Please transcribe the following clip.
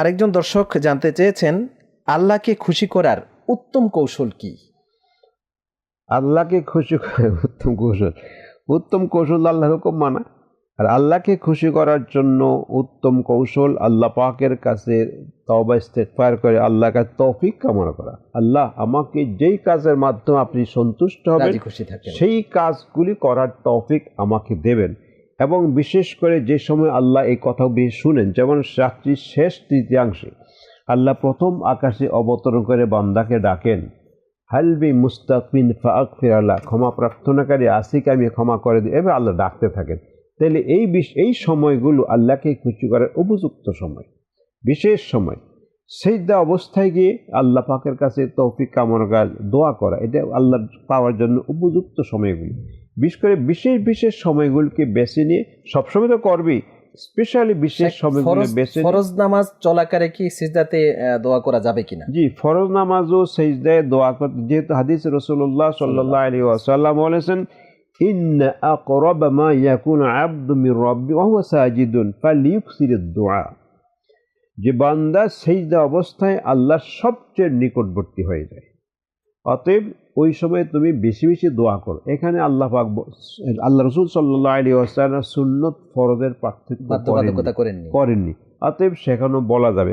আরেকজন দর্শক জানতে চেয়েছেন আল্লাহকে খুশি করার উত্তম কৌশল কি? আল্লাহকে খুশি করার উত্তম কৌশল। উত্তম কৌশল আল্লাহর হুকুম মানা। আর আল্লাহকে খুশি করার জন্য উত্তম কৌশল আল্লাহ পাকের কাছে তবা ইস্তেগফার করে আল্লাহকে তৌফিক কামনা করা। আল্লাহ আমাকে যেই কাজের মাধ্যমে আপনি সন্তুষ্ট হবেন সেই কাজগুলি করার তৌফিক আমাকে দেবেন। এবং বিশেষ করে যে সময় আল্লাহ এই কথা শুনেন, যেমন রাত্রির শেষ তৃতীয়াংশে, আল্লাহ প্রথম আকাশে অবতরণ করে বান্দাকে ডাকেন হালবি মুস্তাকমিন ফাক ফিরাল্লাহ ক্ষমা প্রার্থনাকারী আসিক আমি ক্ষমা করে দিই। এবার আল্লাহ ডাকতে থাকেন। তাহলে এই বিশ, এই সময়গুলো আল্লাহকে খুশি করার উপযুক্ত সময়, বিশেষ সময়। সেই দা অবস্থায় গিয়ে আল্লাহ পাকের কাছে তৌফিক কামনা দোয়া করা, এটা আল্লাহ পাওয়ার জন্য উপযুক্ত সময়গুলি। বিশেষ করে বিশেষ বিশেষ সময়গুলিকে বেছে নিয়ে সবসময় তো করবি স্পেশালি বিশেষ সময়গুলো বেছে ফরজ নামাজ চলাকারে কি সিজদাতে দোয়া করা যাবে কিনা? জি ফরজ নামাজও সেজদায় দোয়া করতে যেহেতু হাদিস রসুল্লাহ সাল্লাহ আলী ওয়াসাল্লাম বলেছেন ইন্ন আকরাব মা ইয়াকুন আবদু মির রাব্বি ওয়া হুয়া সাজিদুন ফালিয়ুকসির দোয়া। যে বান্দা সেজদা অবস্থায় আল্লাহর সবচেয়ে নিকটবর্তী হয়ে যায়। অতএব ওই সময় তুমি বেশি বেশি দোয়া করো। এখানে আল্লাহ পাক আল্লাহ রসুল সাল্লাহ আলী ওয়াসাল্লাম সুন্নত ফরজের পার্থক্য করেননি। অতএব সেখানেও বলা যাবে